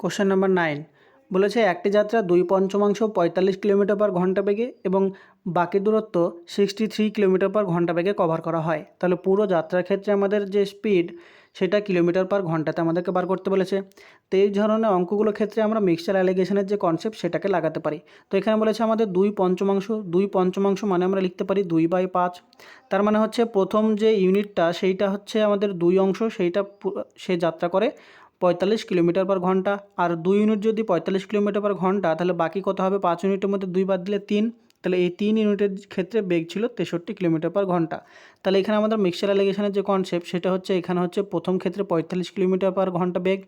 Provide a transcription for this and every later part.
Question number nine বলেছে, একটি যাত্রা দুই পঞ্চমাংশ পঁয়তাল্লিশ কিলোমিটার পার ঘণ্টা বেগে এবং বাকি দূরত্ব সিক্সটি থ্রি কিলোমিটার পার ঘণ্টা বেগে কভার করা হয়। তাহলে পুরো যাত্রার ক্ষেত্রে আমাদের যে স্পিড সেটা কিলোমিটার পার ঘন্টাতে আমাদেরকে বার করতে বলেছে। তো এই ধরনের অঙ্কগুলোর ক্ষেত্রে আমরা মিক্সচার অ্যালিগেশনের যে কনসেপ্ট সেটাকে লাগাতে পারি। তো এখানে বলেছে আমাদের দুই পঞ্চমাংশ দুই পঞ্চমাংশ মানে আমরা লিখতে পারি দুই বাই পাঁচ। তার মানে হচ্ছে প্রথম যে ইউনিটটা সেইটা হচ্ছে আমাদের দুই অংশ, সেইটা সে যাত্রা করে। পঁয়তাল্লিশ কিলোমিটার পার ঘণ্টা। আর দুই ইউনিট যদি পঁয়তাল্লিশ কিলোমিটার পার ঘণ্টা, তাহলে বাকি কত হবে? পাঁচ ইউনিটের মধ্যে দুই বাদ দিলে তিন। তাহলে এই তিন ইউনিটের ক্ষেত্রে বেগ ছিল তেষট্টি কিলোমিটার পার ঘণ্টা। তাহলে এখানে আমাদের মিক্সচার অ্যালিগেশনের যে কনসেপ্ট সেটা হচ্ছে এখানে হচ্ছে প্রথম ক্ষেত্রে পঁয়তাল্লিশ কিলোমিটার পার ঘণ্টা বেগ,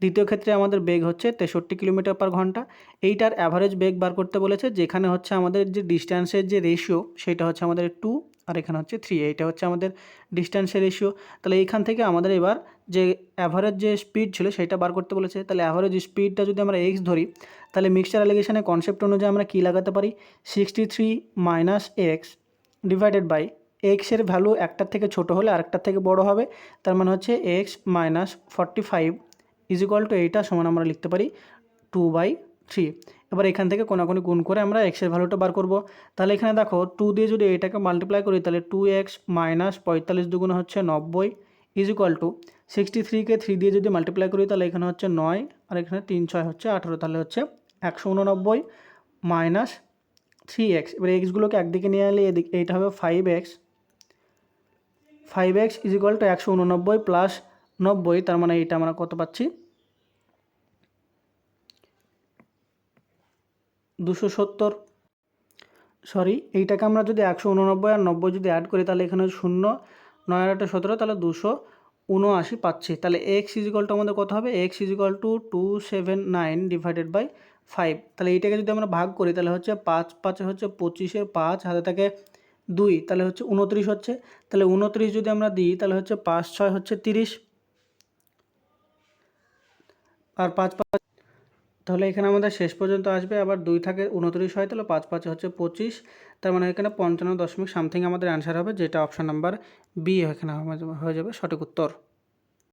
দ্বিতীয় ক্ষেত্রে আমাদের বেগ হচ্ছে তেষট্টি কিলোমিটার পার ঘণ্টা। এইটার অ্যাভারেজ বেগ বার করতে বলেছে, যেখানে হচ্ছে আমাদের যে ডিস্ট্যান্সের যে রেশিও সেটা হচ্ছে আমাদের টু আর এখানে হচ্ছে থ্রি এইটা হচ্ছে আমাদের ডিস্ট্যান্সের রেশিও তাহলে এইখান থেকে আমাদের এবার যে অ্যাভারেজ যে স্পিড ছিল সেটা বার করতে বলেছে। তাহলে অ্যাভারেজ স্পিডটা যদি আমরা এক্স ধরি, তাহলে মিক্সচার অ্যালিগেশনের কনসেপ্ট অনুযায়ী আমরা কী লাগাতে পারি? Sixty three minus x divided by এক্সের ভ্যালু একটার থেকে ছোট হলে আরেকটার থেকে বড় হবে। তার মানে হচ্ছে x minus forty five is equal to এইটা সমান আমরা লিখতে পারি টু বাই থ্রি এবার এখান থেকে কোনাকুনি গুণ করে আমরা এক্সের ভ্যালুটা বার করব। তাহলে এখানে দেখো টু দিয়ে যদি এটাকে মাল্টিপ্লাই করি, তাহলে টু এক্স মাইনাস পঁয়তাল্লিশ দুগুণ হচ্ছে নব্বই ইজ ইকুয়াল টু সিক্সটি থ্রিকে থ্রি দিয়ে যদি মাল্টিপ্লাই করি, তাহলে এখানে হচ্ছে নয় আর এখানে তিন ছয় হচ্ছে আঠেরো, তাহলে হচ্ছে একশো উননব্বই মাইনাস থ্রি এক্স এবার এক্সগুলোকে একদিকে নিয়ে এলে এদিক, এইটা হবে five x five x is equal to একশো উননব্বই প্লাস নব্বই, তার মানে এইটা আমরা কত পাচ্ছি? দুশো সত্তর। সরি এইটাকে আমরা যদি একশো উননব্বই আর নব্বই যদি অ্যাড করি, তাহলে এখানে শূন্য, নয় একটা সতেরো, তাহলে দুশো উনআশি পাচ্ছি। তাহলে এক্স ইজিকল টু আমাদের কত হবে? X is equal to two seven nine divided by five তাহলে এইটাকে যদি আমরা ভাগ করি, তাহলে হচ্ছে পাঁচ, পাঁচে হচ্ছে পঁচিশের পাঁচ, হাতে থাকে দুই। তাহলে হচ্ছে উনত্রিশ হচ্ছে। তাহলে উনত্রিশ যদি আমরা দিই, তাহলে হচ্ছে পাঁচ, ছয় হচ্ছে তিরিশ। আর পাঁচ পাঁচ তাহলে এখানে আমাদের শেষ পর্যন্ত আসবে। আবার দুই থাকে উনত্রিশ হয়, তাহলে পাঁচ পাঁচ হচ্ছে পঁচিশ। তার মানে এখানে পঞ্চান্ন দশমিক সামথিং আমাদের অ্যান্সার হবে, যেটা অপশান নাম্বার বি এখানে হয়ে যাবে, সঠিক উত্তর।